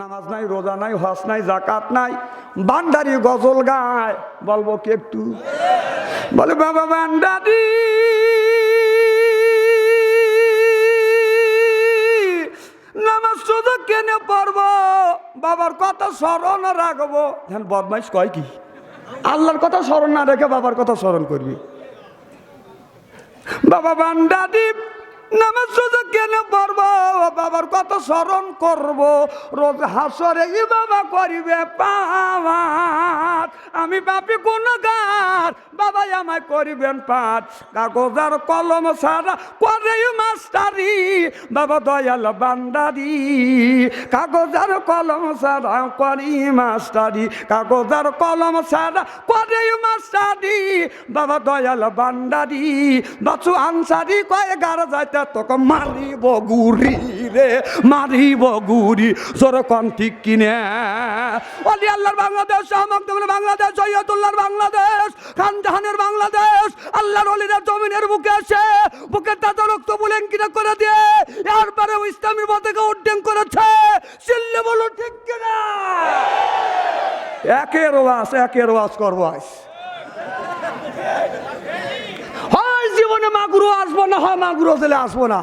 নামাজ নাই, রোজা নাই হস নাই জাকাত নাই বান্ডারি গজল গায়। বলব কি একটু? বলে বাবা বান্ডারি নামাজ শুধু কেনে পড়ব? বাবার কথা স্মরণ রাখব। ধ্যান বদমাইশ কয় কি? আল্লাহর কথা স্মরণ না রেখে বাবার কথা স্মরণ করবি। বাবা বান্দাদীপ নামাজ শুধু কেন পড়ব? বাবার কত স্মরণ করব। রোজ হাসরে ই বাবা করিবে পাওয়াত আমি বাপি কোন গার বাবা আমায় করিবেন পাঠ। কাগজার কলম সারা করে মাস্টারি, বাবা দয়াল বান্দারি কাগজার কলম সারা করি মাস্টারি, কাগজার কলম সারা করে মাস্টারি, বাবা দয়াল বান্দারি বাচু আনসারি কয় গার যাইতে তোকে মারিব গুড়ি রে, মারিব গুড়ি। জোর কন ঠিক কিনে। অলি আল্লাহর বাংলাদেশ শাহমাকদমের বাংলাদেশ সৈয়দুল্লাহর বাংলাদেশ, খানজাহানের বাংলাদেশ, আল্লাহর অলিরা জমিনের বুকে এসে বুকে তাজা রক্ত বুলেঙ্কিনা করে দিয়ে এরপরে ইসলামী পতাকা উড্ডীন করেছে। চিল্লে বলো ঠিক কিনা? একের ওয়াজ একের ওয়াজ করব হয় জীবনে মাগুরো আসব না, হয় মাগুরো জেলে আসব না।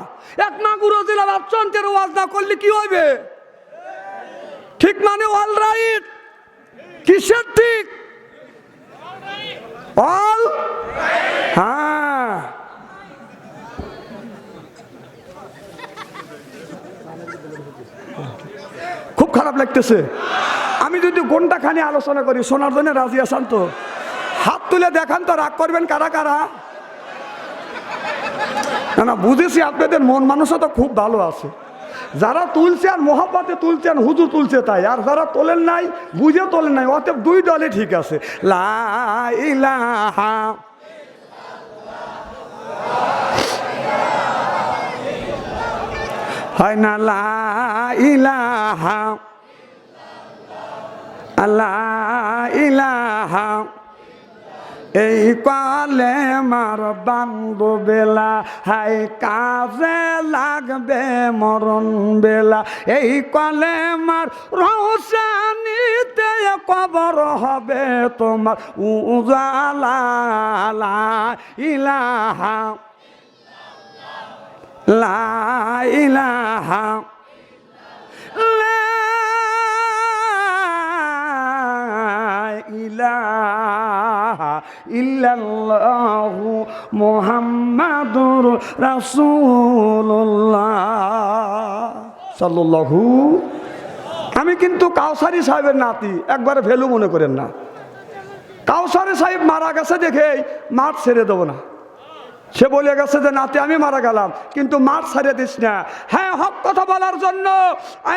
এক মাগুরো জেলা বাচ্চন্তের ওয়াজ না করলে কি হইবে? ঠিক মানে অল রাইট কিসের ঠিক? অল হ্যাঁ। খুব খারাপ লাগতেছে। আমি যদি ঘণ্টা খানি আলোচনা করি, শোনার জন্য রাজি আসান তো? হাত তুলে দেখান তো, রাগ করবেন কারা কারা? না বুঝেছি আপনাদের? মন মানুষও তো খুব ভালো আছে। যারা তুলছে আর মহাপাতে তুলছে আর হুজুর তুলছে তাই। আর যারা তোলেন নাই বুঝে তোলেন নাই, অতএব দুই দলে ঠিক আছে। লা ইলাহা হয় না, লা ইলাহা। আল্লাহ ইলাহা এই কালে মার বান্ধব বেলা হাই কাজে লাগবে মরণ বেলা। এই কালে মার রহসানিতে কবর হবে তোমার। উজালা ইলাহা, লা ইলাহা। ইলাহা ইল্লাল্লাহু মুহাম্মাদুর রাসূলুল্লাহ। সাল্লাল্লাহু। আমি কিন্তু কাউসারি সাহেবের নাতি, একবারে ভ্যালু মনে করেন না। কাউসারি সাহেব মারা গেছে দেখে মাঠ ছেড়ে দেবো না। সে বলে গেছে যে, নাতে, আমি মারা গেলাম, কিন্তু মাঠ ছাড়িয়ে দিস না। হ্যাঁ হক কথা বলার জন্য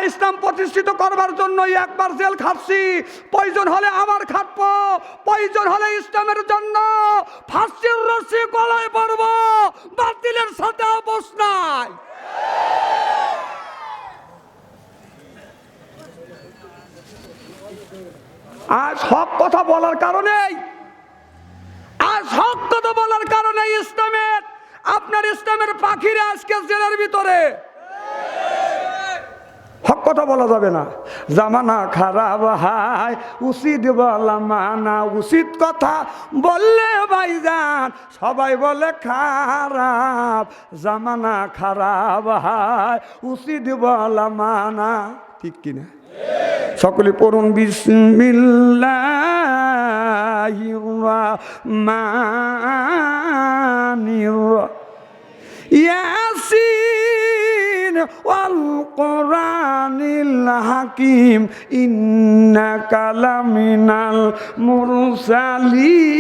ইসলাম প্রতিষ্ঠিত করবার জন্য একবার জেল খাটছি। প্রয়োজন হলে আমার খাটবো, প্রয়োজন হলে ইসলামের জন্য ফাঁসির রশি গলায় পড়ব বাতিলের সাথে বস নাই। আজ হক কথা বলার কারণেই হক কথা বলার কারণে ইসলামের, আপনার ইসলামের পাখিরা আজকে জেলের ভিতরে। হক কথা বলা যাবে না। জামানা খারাপ হায়, উচিত বলা মানা, উচিত কথা বললে ভাইজান, সবাই বলে খারাপ। জামানা খারাপ হায়, উচিত বলা মানা, ঠিক কিনা? সকলে পড়ুন বিসমিল্লাহির ইয়াসিন ওয়াল হাকিম ইন্নাকা লামিনাল মুরসালিন।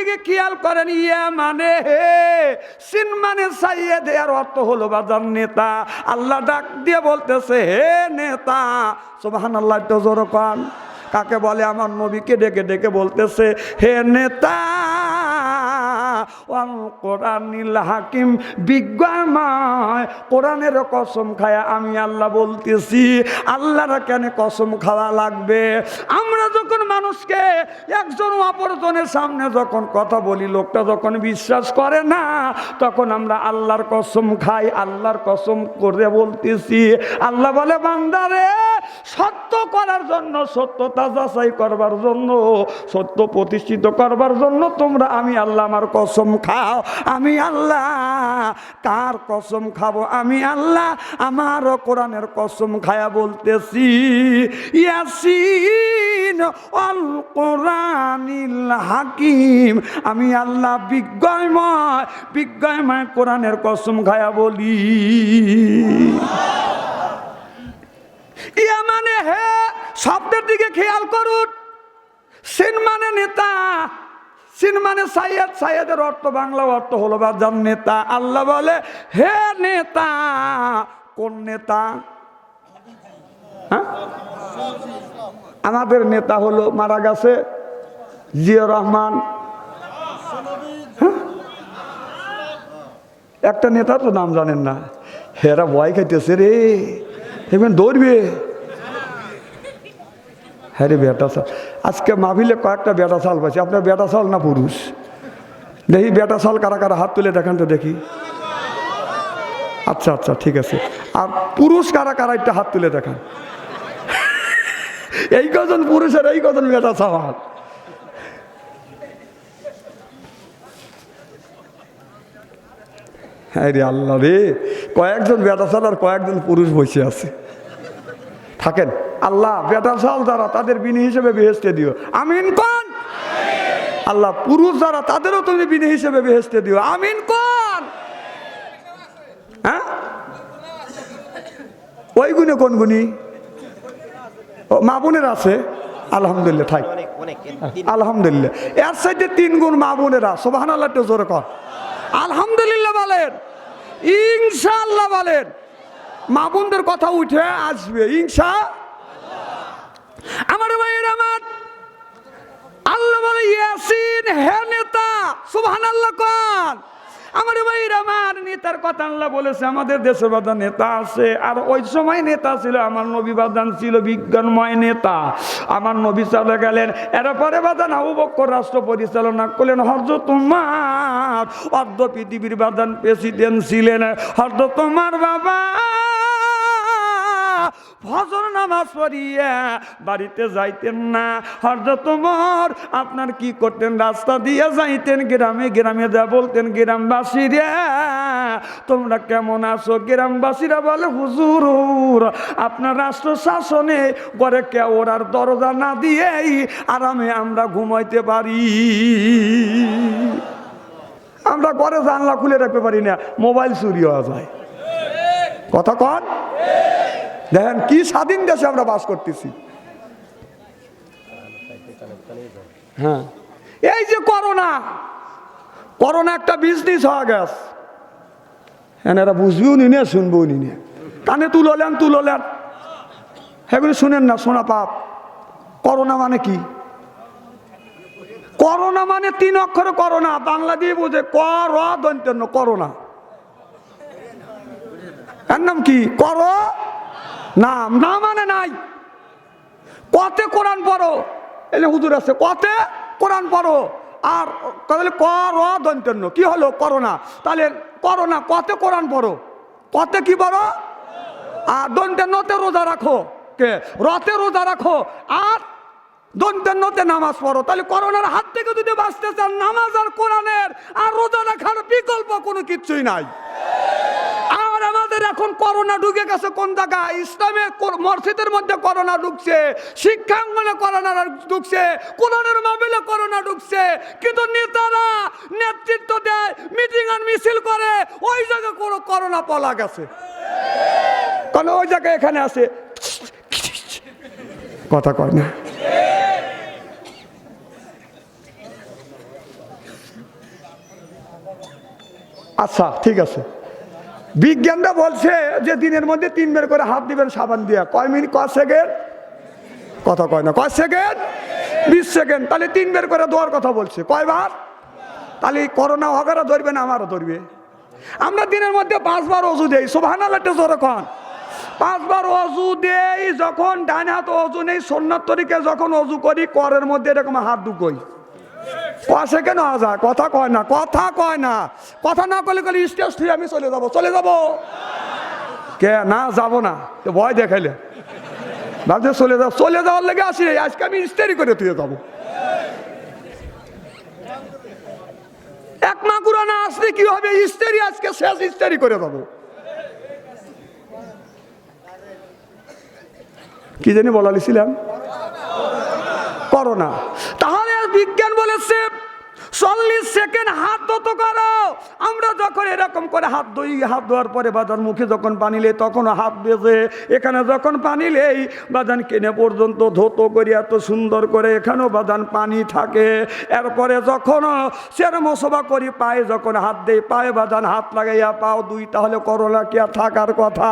দিকে খেয়াল করেন, ইয়া মানে হে সিন মানে সাইয়ে দেয়ার অর্থ হলো বাজার নেতা। আল্লাহ ডাক দিয়ে বলতেছে, হে নেতা সুবহান আল্লাহ তো জোর কন। কাকে বলে? আমার নবীকে ডেকে ডেকে বলতেছে, হে নেতা অল কোরআনিল হাকিম বিজ্ঞানময় কোরআনের কসম খায়া আমি আল্লাহ বলতেছি, আল্লাহরা কেন কসম খাওয়া লাগবে? আমরা যখন মানুষকে একজন অপরজনের সামনে যখন কথা বলি, লোকটা যখন বিশ্বাস করে না, তখন আমরা আল্লাহর কসম খাই, আল্লাহর কসম করে বলতেছি। আল্লাহ বলে বান্দারে সত্য করার জন্য সত্যতা যাচাই করবার জন্য, সত্য প্রতিষ্ঠিত করবার জন্য তোমরা আমি আল্লাহ আমার কসম খাও, আমি আল্লাহ কার কসম খাব, আমি আল্লাহ আমার কোরআনের কসম খায়া বলতেছি অল হাকিম, আমি আল্লাহ বিজ্ঞময় বিজ্ঞময় কোরআনের কসম খায়া বলি। ইয়া মানে হে, শব্দের দিকে খেয়াল করুন। সিন মানে নেতা, সিন মানে সাইয়েদ। সাইয়েদের অর্থ বাংলা, অর্থ হলো বাজার নেতা। আল্লাহ বলে, হে নেতা, কোন নেতা? হ্যাঁ? আমাদের নেতা হলো, মারা গেছে জিয়া রহমান। হ্যাঁ? একটা নেতা তো নাম জানেন না। হেরা ভয় খাইতেছে রে। এবার দৌড়বে হ্যাঁ রে বেটা চাল আজকে মাহফিলে কয়েকটা বেটা চাল পাচ্ছি আপনার বেটা চাল না পুরুষ দেখি বেটা চাল কারা কারা হাত তুলে দেখান তো দেখি আচ্ছা আচ্ছা ঠিক আছে আর পুরুষ কারা কারা একটা হাত তুলে দেখান এই কজন পুরুষের এই কজন বেটা চাল হ্যাঁ রে আল্লাহ রে কয়েকজন বেটা চাল আর কয়েকজন পুরুষ বসে আছে। থাকেন। আল্লাহ বেটা চাল যারা, তাদের বিনি হিসেবে বেহেস্তে দিও। আমিন কোন? আল্লাহ পুরুষ যারা, তাদেরও তুমি বিনি হিসেবে বেহেস্তে দিও। আমিন কোন? হ্যাঁ? ওই গুণে কোন গুণী মা বোনের আছে। আলহামদুলিল্লাহ অনেক আলহামদুলিল্লাহ। এর সাইডে তিন গুণ মা বোনেরা সোবাহান আল্লাহ জোরে কর আলহামদুলিল্লাহ বলেন। ইনশাআল্লাহ বলেন। মা বোনদের কথা উঠে আসবে, ইনশা। আমার ভাইয়ের আমার। আল্লাহ বলে, ইয়াসিন হে নেতা, সুবহানাল্লাহ আল্লাহ আমার ভাইয়ের আমার নেতার কথা আল্লাহ বলেছে, আমাদের দেশে বাদা নেতা আছে। আর ওই সময় নেতা ছিল, আমার নবী বাদান ছিল বিজ্ঞানময় নেতা। আমার নবী চলে গেলেন, এরপরে বাদান আবু বক্কর রাষ্ট্র পরিচালনা করলেন। হরজ তোমার অর্ধ পৃথিবীর বাদান প্রেসিডেন্ট ছিলেন। হরজ তোমার বাবা ফজর নামাজ পড়িয়া বাড়িতে যাইতেন না। হরজত মোর আপনার কি করতেন? রাস্তা দিয়ে যাইতেন গ্রামে গ্রামে যা বলতেন গ্রামবাসীরা। তোমরা কেমন আছো? গ্রামবাসীরা বলে, হুজুর, আপনার রাষ্ট্র শাসনে ঘরে কেউ আর দরজা না দিয়েই আরামে আমরা ঘুমাইতে পারি। আমরা ঘরে জানলা খুলে রাখতে পারি না, মোবাইল চুরি হওয়া যায়। কথা কন? দেখেন কি স্বাধীন দেশে আমরা বাস করতেছি। হ্যাঁ। এই যে করোনা করোনা একটা বিজনেস হয়ে গেছে। এনারা বুঝবেও নি না, শুনবেও নি না। কানে তুললেন তুললেন। এগুলো শুনেন না, শোনা পাপ। করোনা মানে কি? করোনা মানে তিন অক্ষরে করোনা। বাংলা দিয়ে বোঝে, ক, র করোনা। এর নাম কি? কর নাম। না মানে নাই। কতে কোরআন পড়ো। এলে হুজুর আছে কতে কোরআন পড়ো। আর তাহলে ক র দন্তেন্য কি হলো করোনা? তাহলে করোনা কতে কোরআন পড়ো। কতে কি পড়ো? আর দন্তের রোজা রাখো। কে? রতে রোজা রাখো। আর দন্তের নামাজ পড়ো। তাহলে করোনার হাত থেকে যদি বাঁচতে চান নামাজ আর কোরআনের আর রোজা রাখার বিকল্প কোনো কিছুই নাই। আমাদের এখন করোনা ঢুকে গেছে কোন জায়গা ইসলামে মসজিদের মধ্যে করোনা ঢুকছে, শিক্ষাঙ্গনে করোনা ঢুকছে, কোরআনের মাবিলে করোনা ঢুকছে। কিন্তু নেতারা নেতৃত্ব দেয়, মিটিং আর মিছিল করে, ওই জায়গায় কোনো করোনা পলা গেছে। কারণ ওই জায়গায় এখানে আছে। কথা কয় না। আচ্ছা ঠিক আছে। বিজ্ঞানরা বলছে যে দিনের মধ্যে তিন বের করে হাত দিবেন সাবান দিয়া। কয় মিনিট? কয় সেকেন্ড? কথা কয় না। কয় সেকেন্ড? বিশ সেকেন্ড। তাহলে তিন বের করে দেওয়ার কথা বলছে। কয়বার? তাহলে করোনা হগারও ধরবে না, আমারও ধরবে। আমরা দিনের মধ্যে পাঁচবার অজু দেই। সোভান আল্লাহটা যখন পাঁচবার অজু দেই, যখন ডান হাত অজু নেই সন্ন্যত তরিকে যখন অজু করি, করের মধ্যে এরকম হাত ঢুকোই। কষে কেন আজা? কথা কয় না, কথা কয় না। কথা না করলে কলে স্টেজ থেকে আমি চলে যাব চলে যাব। কে? না, যাব না। ভয় দেখাইলে। ভাবছে চলে যাও, চলে যাওয়ার লেগে আসি আজকে আমি ইস্তেরি করে তুই যাব। এক না আসলে কি হবে? ইস্তেরি আজকে শেষ ইস্তেরি করে দেবো কি জানি বলালিছিলাম করোনা। তাহলে বিজ্ঞান বলেছে, চল্লিশ সেকেন্ড হাত ধত করো, আমরা যখন এরকম করে হাত ধুই, হাত ধোয়ার পরে বাজার মুখে যখন পানি লেই, তখন হাত বেজে, এখানে যখন পানি লেই, বাজান কেনে পর্যন্ত ধৌত করি এত সুন্দর করে এখানেও বাজান পানি থাকে। এরপরে যখন সের মশবা করি, পায়ে যখন হাত দেই, পায়ে বাজান হাত লাগাইয়া পাও দুই, তাহলে করোনা কি আর থাকার কথা?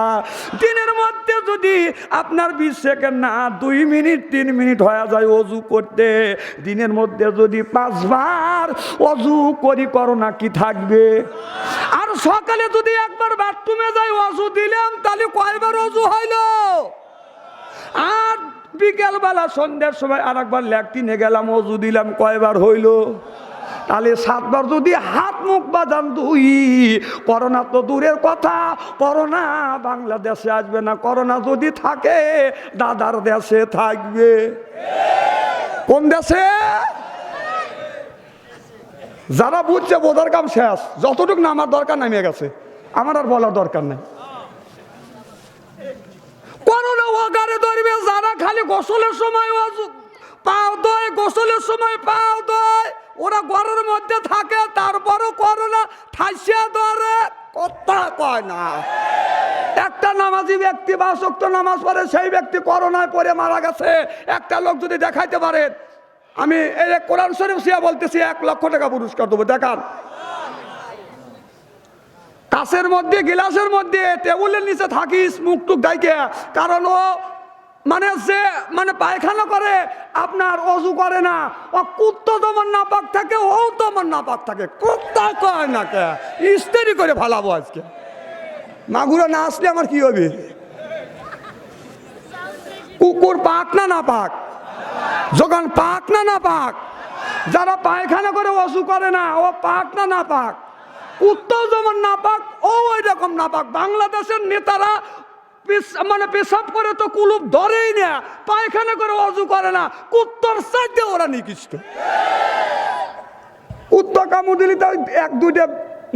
দিনের মধ্যে যদি আপনার বিশ সেকেন্ড না, দুই মিনিট, তিন মিনিট হয়ে যায় অজু করতে, দিনের মধ্যে যদি পাঁচবার অজু করি, করোনা কি থাকবে? আর সকালে যদি একবার বাথরুমে যাই, অজু দিলাম, তাহলে কয়বার অজু হইল? আর বিকেলবেলা সন্ধ্যার সময় আর একবার ল্যাকটিনে গেলাম, অজু দিলাম, কয়বার হইল? তাহলে সাতবার যদি হাত মুখ বাজান দুই, করোনা তো দূরের কথা, করোনা বাংলাদেশে আসবে না, করোনা যদি থাকে, দাদার দেশে থাকবে। কোন দেশে? যারা বুঝছে বোধার কাম শেষ, যতটুকু নামার দরকার নামিয়ে গেছে। আমার আর বলার দরকার নাই। করোনা ধরবে, যারা খালি গোসলের সময় পাও দয় গোসলের সময় পাও দয় ওরা ঘরের মধ্যে থাকে, তারপরও করোনা ঠাইসিয়া ধরে। কথা কয় না। একটা নামাজি ব্যক্তি বা শক্ত নামাজ পড়ে, সেই ব্যক্তি করোনায় পড়ে মারা গেছে। একটা লোক যদি দেখাইতে পারে, আমি এই কোরআন শরীফ সিয়া বলতেছি, এক লক্ষ টাকা পুরস্কার দেবো, দেখান। কাছের মধ্যে, গিলাসের মধ্যে, টেবিলের নিচে থাকিস, মুখ টুক ডাইকে কারণ ও মানে যে মানে পায়খানা করে, আপনার অজু করে না। ও কুত্তো তোমার নাপাক থাকে, ও তোমার নাপাক থাকে। কুত্তা কয় না কে? ইস্তেরি করে ফালাবো আজকে। মাগুরা না আসলে আমার কি হবে? কুকুর পাক না না পাক যখন পাক না না পাক যারা পায়খানা করে, অজু করে না, ও পাক না না পাক উত্তর যেমন না পাক ও ওই রকম না পাক বাংলাদেশের নেতারা মানে পেশাব করে তো কুলুপ ধরেই না, পায়খানা করে অজু করে না, কুত্তর সাইডে ওরা নিকৃষ্ট। কুত্তা কামড় দিলে তাই এক, দুইটা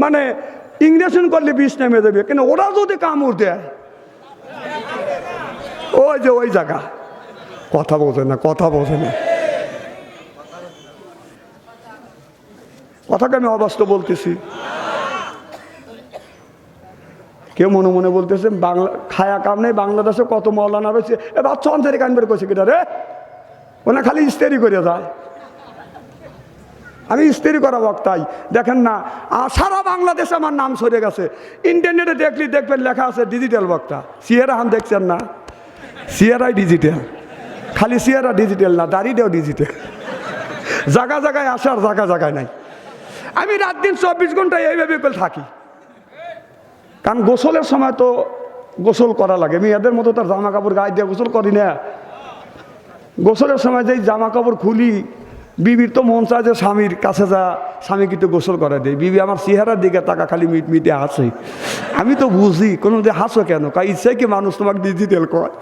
মানে ইংরেশন করলে বিষ নেমে দেবে কিন্তু ওরা যদি কামড় দেয়, ওই যে ওই জায়গা। কথা বোঝে না, কথা বোঝে না। কথাকে আমি অবাস্তব বলতেছি। কেউ মনে মনে বলতেছে, বাংলা, খায়া কাম নেই, বাংলাদেশে কত মৌলানা রয়েছে এ বাচ্চা অঞ্চলে কানবার করছে কিটা রে? ওনা খালি ইস্তেরি করে যায়। আমি ইস্তেরি করা বক্তাই। দেখেন না সারা বাংলাদেশে আমার নাম সরে গেছে। ইন্টারনেটে দেখলি, দেখবেন লেখা আছে ডিজিটাল বক্তা। সিয়েরা হান দেখছেন না? সিয়েরাই ডিজিটাল খালি সিয়েরা ডিজিটাল না, দাড়িটাও ডিজিটাল জায়গা জায়গায় আসার জায়গা জায়গায় নাই। আমি রাত দিন চব্বিশ ঘণ্টা এইভাবে থাকি। কারণ গোসলের সময় তো গোসল করা লাগে। মেয়েদের মতো তার জামা কাপড় গায়ে দিয়ে গোসল করি না। গোসলের সময় যেই জামা কাপড় খুলি, বিবির তো মন চায় যে স্বামীর কাছে যা স্বামী কিন্তু গোসল করে দেয় বিবি আমার চেহারার দিকে টাকা খালি মিট মিটে হাসে। আমি তো বুঝি, কোনো যে হাসো কেন? কা ইচ্ছে কি মানুষ তোমাকে ডিজিটাল কয়?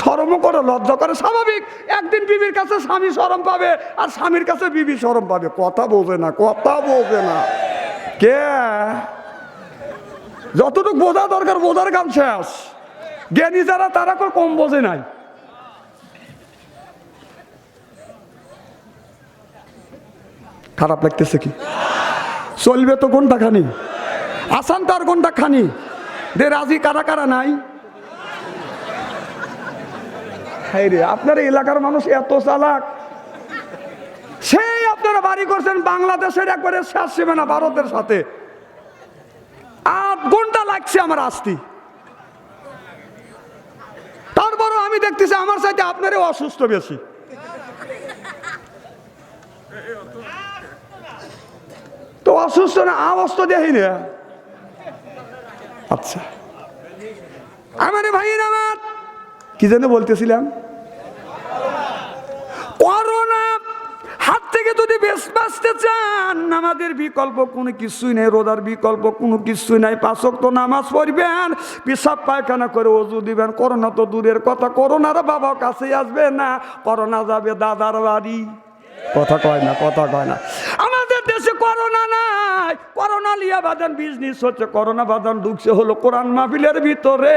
সরমও করে, লজ্জা করে, স্বাভাবিক। একদিন বিবির কাছে স্বামী সরম পাবে, আর স্বামীর কাছে বিবি সরম পাবে। কথা বোঝে না, কথা বোঝে না। কে? যতটুকু বোঝা দরকার, বোঝার কাম শেষ। জ্ঞানী যারা, তারা কম বোঝে নাই। খারাপ লাগতেছে কি? চলবে তো কোনটা খানি? আসান তো আর কোনটা খানি? দে রাজি কারা কারা নাই? রে, আপনার এলাকার মানুষ এত চালাক। সেই আপনারা বাড়ি করছেন বাংলাদেশের একবারে শেষ সীমানা, ভারতের সাথে। ঘণ্টা লাগছে আমার আসতি। তারপরও আমি দেখতেছি আমার সাথে আপনারও অসুস্থ বেশি। তো অসুস্থ না তো দেখি না। আচ্ছা। আমার ভাই আমার কি যেন বলতেছিলাম করোনা হাত থেকে যদি বেশ বাঁচতে চান নামাজের বিকল্প কোনো কিছুই নেই রোদার বিকল্প কোনো কিছুই নাই। পাশক তো নামাজ পড়বেন পেশাব পায়খানা করে ওজু দিবেন করোনা তো দূরের কথা করোনার বাবা কাছে আসবে না করোনা যাবে দাদার বাড়ি। কথা কয় না কথা কয় না। আমাদের দেশে করোনা নাই, করোনা লিয়া বাদান বিজনেস হচ্ছে, করোনা বাদান ঢুকছে হলো কোরআন মাহফিলের ভিতরে।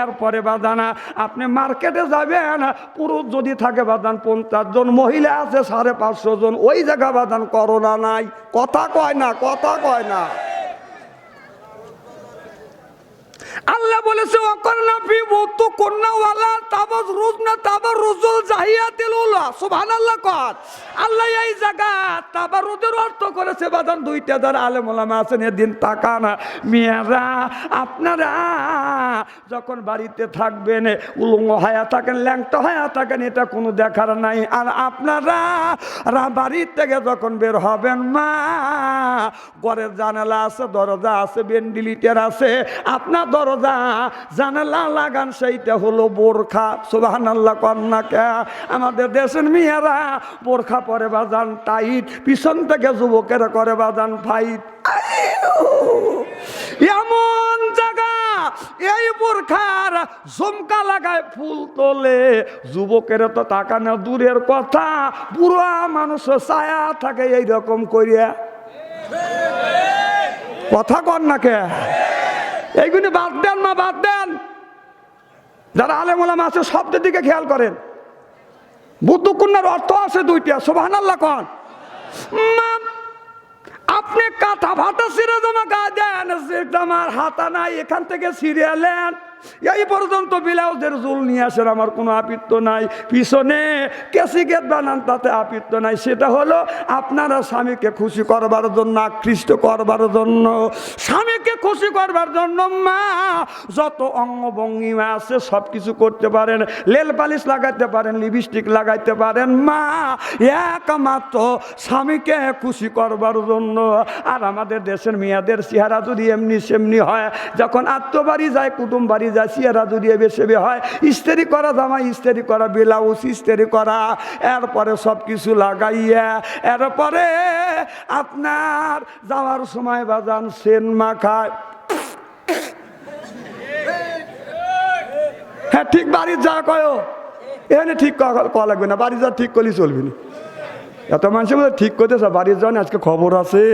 এরপরে বাদানা, আপনি মার্কেটে যাবেন, পুরুষ যদি থাকে বাদান পঞ্চাশ জন, মহিলা আছে সাড়ে পাঁচশো জন, ওই জায়গা বাদান করোনা নাই। কথা কয় না, কথা কয় না। আল্লাহ বলেছে অকর্ণা ফি বৌদ্ধ কন্যাওয়ালা, তাবজ রুজ না তাবার রুজুল জাহিয়াতিল উলা। সুবহানাল্লাহ কর। আল্লাহ এই জায়গা তাবার রুজের অর্থ করেছে বাদান দুইটা যারা আলেম ওলামা আছেন, এদিন তাকান মেয়েরা, আপনারা যখন বাড়িতে থাকবেন, উলঙ্গ হায়া থাকেন, ল্যাংটা হায়া থাকেন, এটা কোনো দেখার নাই। আর আপনারা বাড়ির থেকে যখন বের হবেন, মা, ঘরের জানালা আছে, দরজা আছে, ভেন্টিলেটর আছে, আপনার দরজা, জানালা লাগান, সেইটা হলো বোরখা। সুবাহান আল্লাহ কন্যাকে আমাদের দেশের মেয়েরা বোরখা পরে বাজান টাইট, পিছন থেকে যুবকেরা করে বাজান ফাইট। এমন জায়গা, এই বোরখার ঝুমকা লাগায় ফুল তোলে। যুবকের তো তাকানো দূরের কথা, বুড়া মানুষ ছায়া থাকে এইরকম করিয়া কথা কর না কে? এইগুলি বাদ দেন মা, বাদ দেন। যারা আলেমুলাম আছে শব্দের দিকে খেয়াল করেন। বুদ্ধকুন্যার অর্থ আছে দুইটা সোভান আল্লাহ কন আপনি কাঁথা ভাতা সিরে জমা গা দেন আমার হাতা নাই, এখান থেকে এলেন এই পর্যন্ত ব্লাউজের জুল নিয়ে আসেন, আমার কোনো আপিত্ত নাই। পিছনে ক্যাসিকেট বানান, তাতে আপিত্ত নাই। সেটা হলো আপনারা স্বামীকে খুশি করবার জন্য, আকৃষ্ট করবার জন্য। স্বামীকে খুশি করবার জন্য, মা, যত অঙ্গভঙ্গিমা আছে সব কিছু করতে পারেন। লেল পালিশ লাগাইতে পারেন, লিপস্টিক লাগাইতে পারেন। মা, একমাত্র স্বামীকে খুশি করবার জন্য। আর আমাদের দেশের মেয়েদের চেহারা যদি এমনি সেমনি হয়, যখন আত্মবাড়ি যায় কুটুম বাড়ি যায় চেহারা যদি বেসেবে হয়, ইস্তেরি করা জামা ইস্তেরি করা ব্লাউজ, ইস্তেরি করা, এরপরে সব কিছু লাগাইয়া, এরপরে আপনার যাওয়ার সময় বাজান সেন মাখায়। হ্যাঁ ঠিক বাড়ির যা কয়। এখানে ঠিক কয়া লাগবে না বাড়ির যা ঠিক করলে চলবে না। এত মানুষের মধ্যে ঠিক করতেছে, বাড়ির যান আজকে খবর আছে।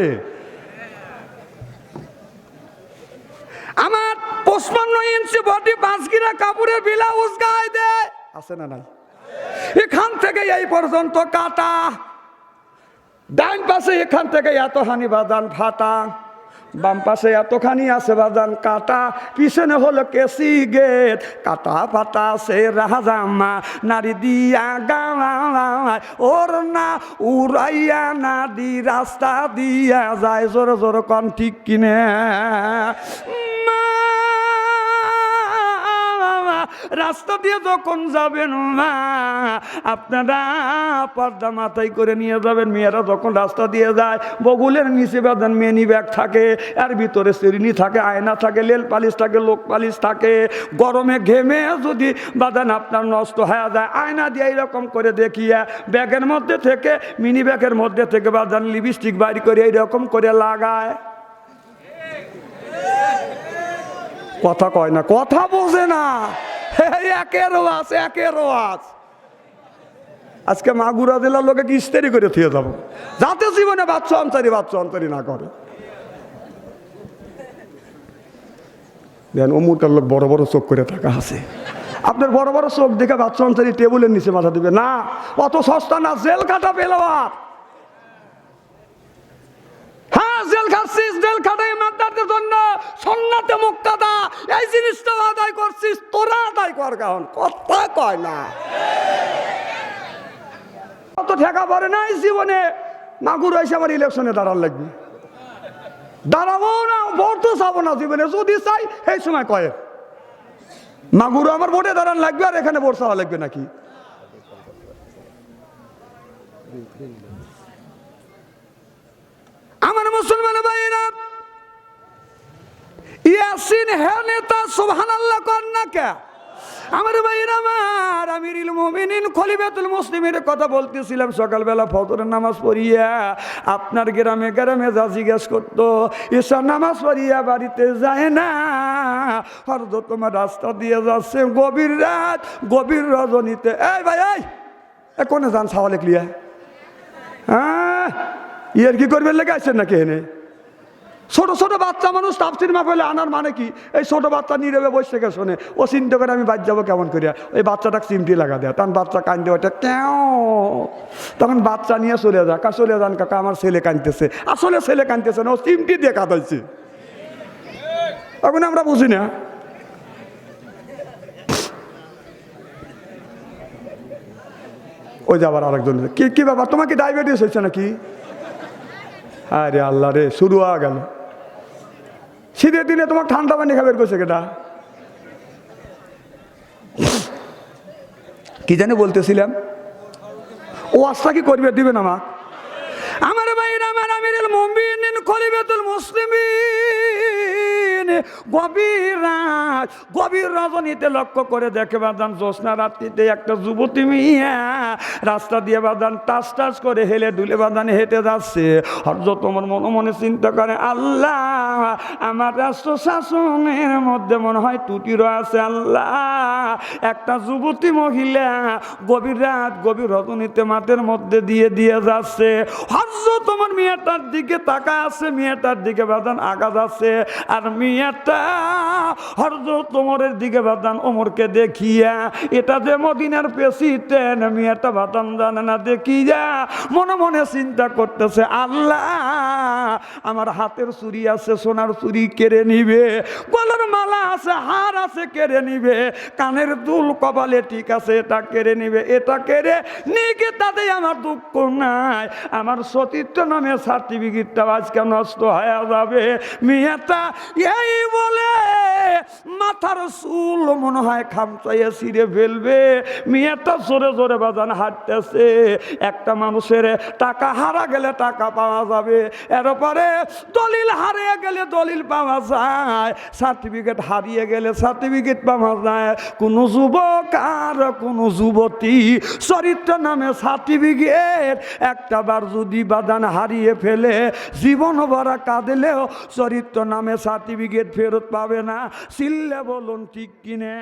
আমার পঁচপান্ন ইঞ্চি বডি পাঁচগিরা কাপড়ের ব্লাউজ গায়ে দেয় আছে না নাই? এখান থেকে এই পর্যন্ত কাটা। ডাইন পাশে এখান থেকে এত হানি বাদান ফাটা। বাম পাশে এতখানি আছে বাদান কাটা। পিছনে হলো কেসি গেট। কাটা ফাটা সে রাজামা নারী দিয়া গাওয়ায় ওর না উড়াইয়া না দি রাস্তা দিয়া যায়। জোর জোর কন ঠিক কিনে। মা রাস্তা দিয়ে যখন যাবেন মা আপনারা পর্দা মাথায় করে নিয়ে যাবেন। মেয়েরা যখন রাস্তা দিয়ে যায়, বগুলের নিচে বেদান মেনি ব্যাগ থাকে আর ভিতরে শ্রেণি থাকে, আয়না থাকে, লেল পালিশ থাকে, লোক পালিশ থাকে। গরমে ঘেমে যদি বাদান আপনার নষ্ট হয়ে যায়, আয়না দিয়ে এইরকম করে দেখিয়া ব্যাগের মধ্যে থেকে, মিনি ব্যাগের মধ্যে থেকে বাদান লিপস্টিক বাইর করে এইরকম করে লাগায়। কথা কয় না, কথা বোঝে না। ওয়াজ আজকে মাগুরা জেলার লোকে কি ইস্তেরি করে থুয়ে যাব? যাতে জীবনে বাচ্চা অন্তরি বাচ্চা অন্তরি না করে। দেন অমুকটার লোক বড় বড় চোখ করে থাকা আছে। আপনার বড় বড় চোখ দেখে বাচ্চা অন্তরি টেবিলের নিচে মাথা দিবে, না, অত সস্তা না, জেল কাটা পেলোয়ার জেল খাচ্ছিস, জেল খাটাই মাদ্দারদের জন্য সন্ন্যাতে মুক্তাদা। এই জিনিসটা আদায় করছিস, তোরা আদায় কর কারণ, কথা কয় না। অত ঠেকা পড়ে নাই জীবনে, মাগুর এসে আমার ইলেকশনে দাঁড়ান লাগবে। দাঁড়াবো না, ভোট তো চাবো না জীবনে, যদি চাই এই সময় কয়ে। মাগুর আমার ভোটে দাঁড়ান লাগবে আর এখানে ভোট চাওয়া লাগবে নাকি? আমার মুসলমান ভাইয়েরা, ইয়াসিন হে নেতা, সুবহানাল্লাহ আল্লাহ না কে? আমার ভাইরা আমার আমিরুল মুমিনিন, খলিফাতুল মুসলিমের কথা বলতেছিলাম, সকালবেলা ফজরের নামাজ পড়িয়া আপনার গ্রামে গ্রামে যা জিজ্ঞেস করত ঈশ্বর নামাজ পড়িয়া বাড়িতে যায় না। হরদ তোমার রাস্তা দিয়ে যাচ্ছে, গভীর রাত, গভীর রজনীতে। এই ভাই, এই কোনে যান সাওয়ালে ক্লিয়া হ্যাঁ? ইয়ের কি করবেন লেগে আসছেন নাকি এনে? ছোট ছোট বাচ্চা মানুষ তাপসির মাফেলে আনার মানে কি? এই ছোট বাচ্চা নিরবে বসে থেকে শোনে, ও চিন্তা করে আমি বাদ যাব কেমন করিয়া? ওই বাচ্চাটাকে চিমটি লাগা দেয়। তখন বাচ্চা কান্দে ওটা কেউ? তখন বাচ্চা নিয়ে চলে যা কা চলে যান কাকা, আমার ছেলে কাঁদতেছে। আসলে ছেলে কাঁদতেছে না, ও চিমটি দিয়ে কাঁদাইছে এখন আমরা বুঝি না। ওই যে আবার আরেকজন। কি কি ব্যাপার? তোমার কি ডায়াবেটিস হয়েছে নাকি? আরে আল্লাহ রে, শুরু হওয়া গেল। শীতের দিনে তোমার ঠান্ডা পানি খাবে করছে কেটা কি জানি বলতেছিলাম। ও আশা কি করবে দিবেন আমার আমার ভাই আমার আমির মুসলিমিন। গভীর রাত, গভীর রজনীতে লক্ষ্য করে দেখে বাদান রাত্রিতে একটা যুবতী মিয়া রাস্তা দিয়ে বাদান, টাস টাস করে হেলে দুলে বাদান হেঁটে যাচ্ছে। তোমার মনে মনে চিন্তা করে, আল্লাহ, আমার রাষ্ট্র শাসনের মধ্যে মনে হয় টুটিরও আছে, আল্লাহ। একটা যুবতী মহিলা গভীর রাত, গভীর রজনীতে মাঠের মধ্যে দিয়ে দিয়ে যাচ্ছে। হর্ষ তোমার মেয়েটার দিকে তাকা আছে, মেয়েটার দিকে বাদান আগা যাচ্ছে। আর তোমারের দিকে বাদান ওমরকে দেখিয়া, এটা যে মদিনার পেশিতেন মেয়েটা বাদান জানে না, দেখিয়া মনে মনে চিন্তা করতেছে, আল্লাহ, আমার হাতের চুরি আছে, সোনার চুরি কেড়ে নিবে গলার মালা আছে, হার আছে, কেড়ে নিবে, কানের দুল কপালে ঠিক আছে, এটা কেড়ে নিবে, এটা কেড়ে নিকে তাতে আমার দুঃখ নাই, আমার সতীর্থ নামে সার্টিফিকেটটা আজকে নষ্ট হয়ে যাবে, মেয়েটা এই বলে, মাথার চুল মনে হয় খামচাইয়ে ছিঁড়ে ফেলবে। মেয়েটা জোরে জোরে বাজান হাঁটতেছে। একটা মানুষের টাকা হারা গেলে টাকা পাওয়া যাবে। এরপরে দলিল হারিয়ে গেলে দলিল পাওয়া যায়। সার্টিফিকেট হারিয়ে গেলে সার্টিফিকেট পাওয়া যায়। কোনো যুবক আর কোনো যুবতী চরিত্র নামে সার্টিফিকেট একটা বার যদি বাদান হারিয়ে ফেলে জীবন ভরা কাঁদলেও চরিত্র নামে সার্টিফিকেট ফেরত পাবে না। সিল্লা বলুন ঠিক কিনে?